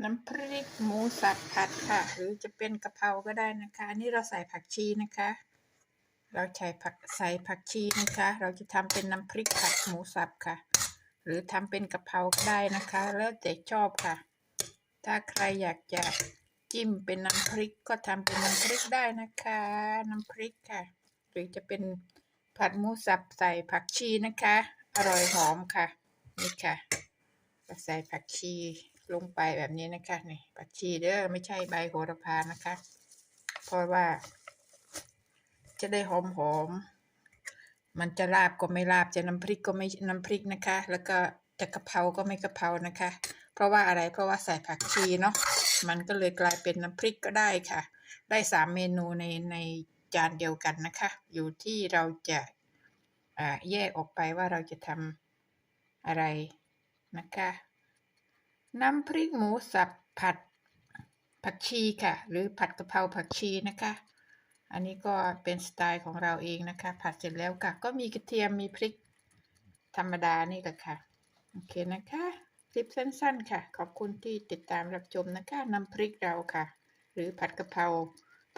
น้ำพริกหมูสับผัดค่ะ หรือจะเป็นกะเพราก็ได้นะคะ อันนี้เราใส่ผักชีนะคะ เราใช้ผักใส่ผักชีนะคะ เราจะทำเป็นน้ำพริกผัดหมูสับค่ะ หรือทำเป็นกะเพราก็ได้นะคะ แล้วแต่ชอบค่ะ ถ้าใครอยากจะจิ้มเป็นน้ำพริกก็ทำเป็นน้ำพริกได้นะคะ น้ำพริกค่ะ หรือจะเป็นผัดหมูสับใส่ผักชีนะคะ อร่อยหอมค่ะนี่ค่ะใส่ผักชี ลงไปแบบนี้นะคะนี่ผักชีเด้อไม่ใช่ใบโหระพานะคะ เพราะว่า จะได้หอมหอมมันจะลาบก็ไม่ลาบจะน้ำพริกก็ไม่น้ำพริกนะคะ แล้วก็จะกะเพราก็ไม่กะเพรานะคะ เพราะว่าอะไรเพราะว่าใส่ผักชีเนาะมันก็เลยกลายเป็นน้ำพริกก็ได้ค่ะ ได้สามเมนูในในจานเดียวกันนะคะ อยู่ที่เราจะอ่าแยกออกไปว่าเราจะทำอะไรนะคะ น้ำพริกหมูสับผัดผักชีค่ะ หรือผัดกะเพราผักชีนะคะ อันนี้ก็เป็นสไตล์ของเราเองนะคะ ผัดเสร็จแล้วค่ะ ก็มีกระเทียมมีพริกธรรมดานี่แหละค่ะ โอเคนะคะ คลิปสั้นๆค่ะ ขอบคุณที่ติดตามรับชมนะคะ น้ำพริกเราค่ะ หรือผัดกะเพรา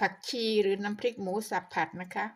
ผักชีหรือน้ำพริกหมูสับผัดนะคะ